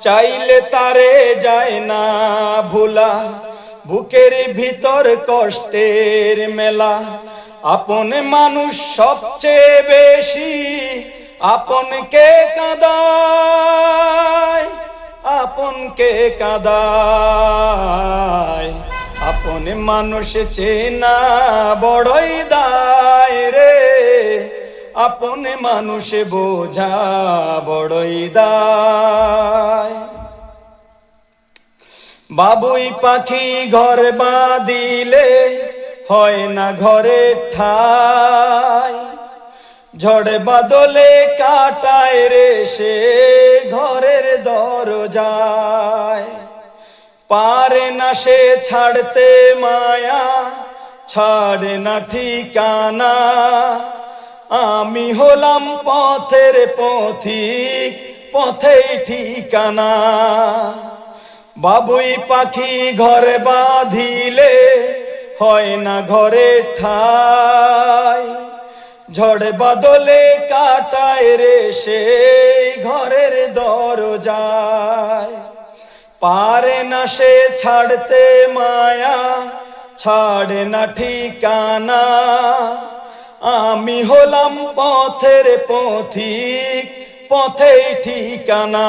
চাইলে তারে যায় না ভুলা। বুকের ভিতর কষ্টের মেলা। আপন মানুষ সবচেয়ে বেশি আপন আপনকে কাদায়? আপনকে কাদায়? আপন মানুষ চেনা বড়ই দায় রে। আপন মানুষ বোঝা বড়ই দায়। বাবুই পাখি ঘর বাঁধিলে হয় না ঘরে ঠাই। ঝড় বাদলে কাটায় রে সে ঘরের দরজায়। পারে না সে ছাড়তে মায়া, ছাড়ে না ঠিকানা। আমি হলাম পথের পথিক, পথেই ঠিকানা। বাবুই পাখি ঘরে বাঁধিলে হয় না ঘরে ঠাই। ঝড় বাদলে কাটায় রে সেই ঘরের দরজায়। পারে না সে ছাড়তে মায়া, ছাড়ে না ঠিকানা। আমি হলাম পথের পথিক, পথেই ঠিকানা।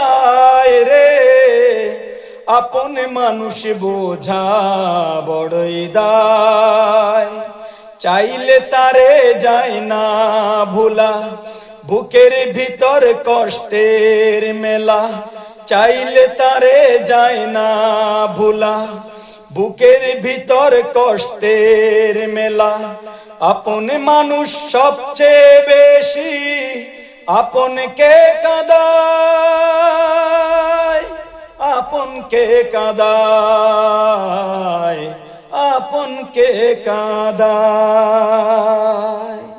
আপন মানুষ বোঝা বড়ই দায়। চাইলে তারে যায় না ভুলা, বুকের ভিতর কষ্টের মেলা। চাইলে তারে যায় না ভুলা, বুকের ভিতর কষ্টের মেলা। আপন মানুষ সবচেয়ে বেশি আপনকে কাদায়? আপনকে কাদায়? আপনকে কাদায়?